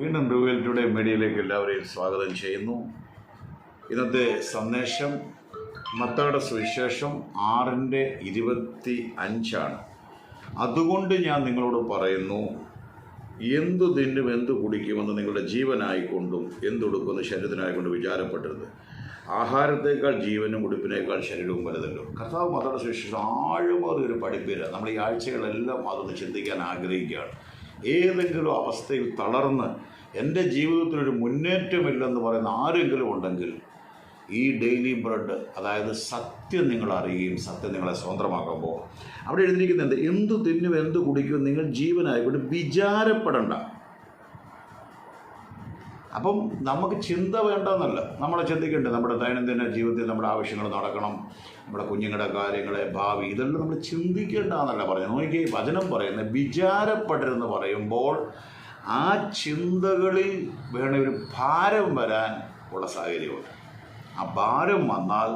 വീണ്ടും റിവ്യൽ ടുഡേ മീഡിയയിലേക്ക് എല്ലാവരെയും സ്വാഗതം ചെയ്യുന്നു. ഇന്നത്തെ സന്ദേശം മത്തയുടെ സുവിശേഷം ആറിന്റെ ഇരുപത്തി അഞ്ചാണ് അതുകൊണ്ട് ഞാൻ നിങ്ങളോട് പറയുന്നു എന്തു തിന്നും എന്തു കുടിക്കുമെന്ന് നിങ്ങളുടെ ജീവനായിക്കൊണ്ടും എന്തുടുക്കുമെന്ന് ശരീരത്തിനായിക്കൊണ്ട് വിചാരപ്പെടരുത്. ആഹാരത്തേക്കാൾ ജീവനും ഉടുപ്പിനേക്കാൾ ശരീരവും വലുതല്ലോ. കർത്താവ് മതയുടെ സുവിശേഷം ആഴമേറിയ പഠിപ്പില്ല നമ്മൾ ഈ ആഴ്ചകളെല്ലാം അതൊന്ന് ചിന്തിക്കാൻ ആഗ്രഹിക്കുകയാണ്. ഏതെങ്കിലും അവസ്ഥയിൽ തളർന്ന് എന്റെ ജീവിതത്തിലൊരു മുന്നേറ്റമില്ലെന്ന് പറയുന്ന ആരെങ്കിലും ഉണ്ടെങ്കിൽ ഈ ഡെയിലി ബ്രെഡ് അതായത് സത്യം നിങ്ങൾ അറിയുകയും സത്യം നിങ്ങളെ സ്വന്തമാക്കുമ്പോൾ അവിടെ എഴുതിയിരിക്കുന്നത് എന്ത് തിന്നും എന്ത് കുടിക്കും നിങ്ങൾ ജീവനായിക്കൊണ്ട് വിചാരപ്പെടണ്ട. അപ്പം നമുക്ക് ചിന്ത വേണ്ടെന്നല്ല നമ്മളെ ചിന്തിക്കേണ്ടത് നമ്മുടെ ദൈനംദിന ജീവിതത്തിൽ നമ്മുടെ ആവശ്യങ്ങൾ നടക്കണം നമ്മുടെ കുഞ്ഞുങ്ങളുടെ കാര്യങ്ങളെ ഭാവി ഇതെല്ലാം നമ്മൾ ചിന്തിക്കേണ്ടെന്നല്ല പറഞ്ഞു നോക്കി വചനം പറയുന്നത് വിചാരപ്പെടരുന്ന് പറയുമ്പോൾ ആ ചിന്തകളിൽ വേണ ഒരു ഭാരം വരാൻ ഉള്ള സാഹചര്യമുണ്ട്. ആ ഭാരം വന്നാൽ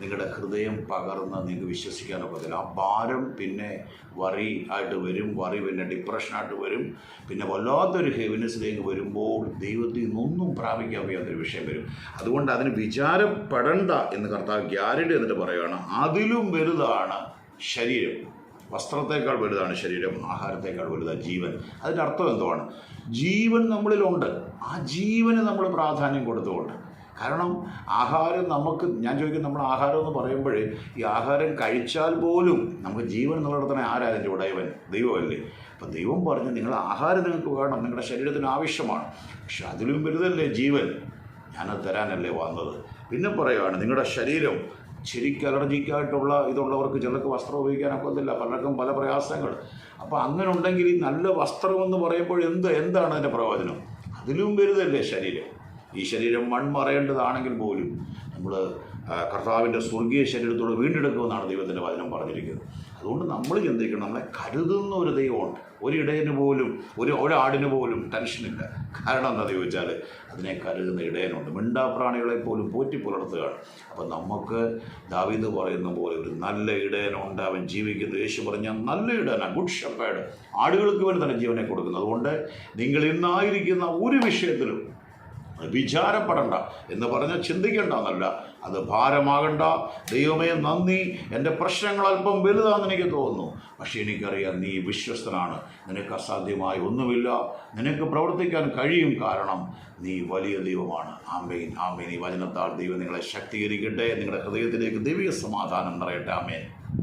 നിങ്ങളുടെ ഹൃദയം പകർന്ന് നിങ്ങൾക്ക് വിശ്വസിക്കാനൊക്കത്തില്ല ആ ഭാരം പിന്നെ വറി ആയിട്ട് വരും വറി പിന്നെ ഡിപ്രഷനായിട്ട് വരും. പിന്നെ വല്ലാത്തൊരു ഹെവിനെസ്സിലേക്ക് വരുമ്പോൾ ദൈവത്തിൽ നിന്നൊന്നും പ്രാപിക്കാൻ വയ്യാത്തൊരു വിഷയം വരും. അതുകൊണ്ട് അതിന് വിചാരപ്പെടണ്ട എന്ന് കർത്താവ് ഗ്യാരണ്ടി എന്നിട്ട് പറയുകയാണ്. അതിലും വലുതാണ് ശരീരം. വസ്ത്രത്തേക്കാൾ വലുതാണ് ശരീരം ആഹാരത്തേക്കാൾ വലുതാണ് ജീവൻ. അതിന്റെ അർത്ഥം എന്തുവാണ്? ജീവൻ നമ്മളിലുണ്ട്. ആ ജീവന് നമ്മൾ പ്രാധാന്യം കൊടുത്തുകൊണ്ട് കാരണം ആഹാരം നമുക്ക് ഞാൻ ചോദിക്കും നമ്മൾ ആഹാരം എന്ന് പറയുമ്പോൾ ഈ ആഹാരം കഴിച്ചാൽ പോലും നമുക്ക് ജീവൻ നിലനിർത്തണേ ആരാതിന്റെ ഉടയവൻ? ദൈവമല്ലേ? അപ്പം ദൈവം പറഞ്ഞു നിങ്ങൾ ആഹാരം നിങ്ങൾക്ക് വേണം നിങ്ങളുടെ ശരീരത്തിന് ആവശ്യമാണ്. പക്ഷെ അതിലും വലുതല്ലേ ജീവൻ? ഞാനത് തരാനല്ലേ വന്നത്. പിന്നെ പറയുകയാണ് നിങ്ങളുടെ ശരീരം ശരിക്കും അലർജിക്കായിട്ടുള്ള ഇതുള്ളവർക്ക് ചിലർക്ക് വസ്ത്രം ഉപയോഗിക്കാനൊക്കത്തില്ല പലർക്കും പല പ്രയാസങ്ങൾ. അപ്പോൾ അങ്ങനെ ഉണ്ടെങ്കിൽ ഈ നല്ല വസ്ത്രമെന്ന് പറയുമ്പോൾ എന്ത് എന്താണ് അതിന്റെ പ്രയോജനം? അതിലും വലുതല്ലേ ശരീരം? ഈ ശരീരം മൺമറയേണ്ടതാണെങ്കിൽ പോലും നമ്മൾ കർത്താവിന്റെ സ്വർഗീയ ശരീരത്തോട് വീണ്ടെടുക്കുമെന്നാണ് ദൈവത്തിന്റെ വചനം പറഞ്ഞിരിക്കുന്നത്. അതുകൊണ്ട് നമ്മൾ ചിന്തിക്കണം നമ്മളെ കരുതുന്ന ഒരു ദൈവമുണ്ട്. ഒരിടയന് പോലും ഒരു ഒരാടിന് പോലും ടെൻഷനില്ല. കാരണം എന്താണെന്ന് ചോദിച്ചാൽ അതിനെ കരുതുന്ന ഇടയനുണ്ട്. മിണ്ടാപ്രാണികളെ പോലും പോറ്റി പുലർത്തുകയാണ്. അപ്പം നമുക്ക് ദാവീദ് പറയുന്ന പോലെ ഒരു നല്ല ഇടയനുണ്ട്. അവൻ ജീവിക്കുന്ന. യേശു പറഞ്ഞ നല്ല ഇടയനാണ് ഗുഡ് ഷെപ്പേഡ്. ആടുകൾക്ക് വേണ്ടി തന്നെ ജീവനെ കൊടുക്കുന്നത് അതുകൊണ്ട് നിങ്ങൾ ഇന്നായിരിക്കുന്ന ഒരു വിഷയത്തിലും വിചാരപ്പെടണ്ട എന്ന് പറഞ്ഞ് ചിന്തിക്കേണ്ടെന്നല്ല. അത് ഭാരമാകണ്ട. ദൈവമേ നന്ദി. എന്റെ പ്രശ്നങ്ങൾ അല്പം വലുതാണെന്ന് എനിക്ക് തോന്നുന്നു. പക്ഷേ എനിക്കറിയാം നീ വിശ്വസ്തനാണ്. നിനക്ക് അസാധ്യമായി ഒന്നുമില്ല. നിനക്ക് പ്രവർത്തിക്കാൻ കഴിയും കാരണം നീ വലിയ ദൈവമാണ്. ആമേൻ. ആമേൻ. ഈ വചനത്താൽ ദൈവം നിങ്ങളെ ശക്തീകരിക്കട്ടെ. നിങ്ങളുടെ ഹൃദയത്തിലേക്ക് ദൈവിക സമാധാനം നിറയട്ടെ. ആമേൻ.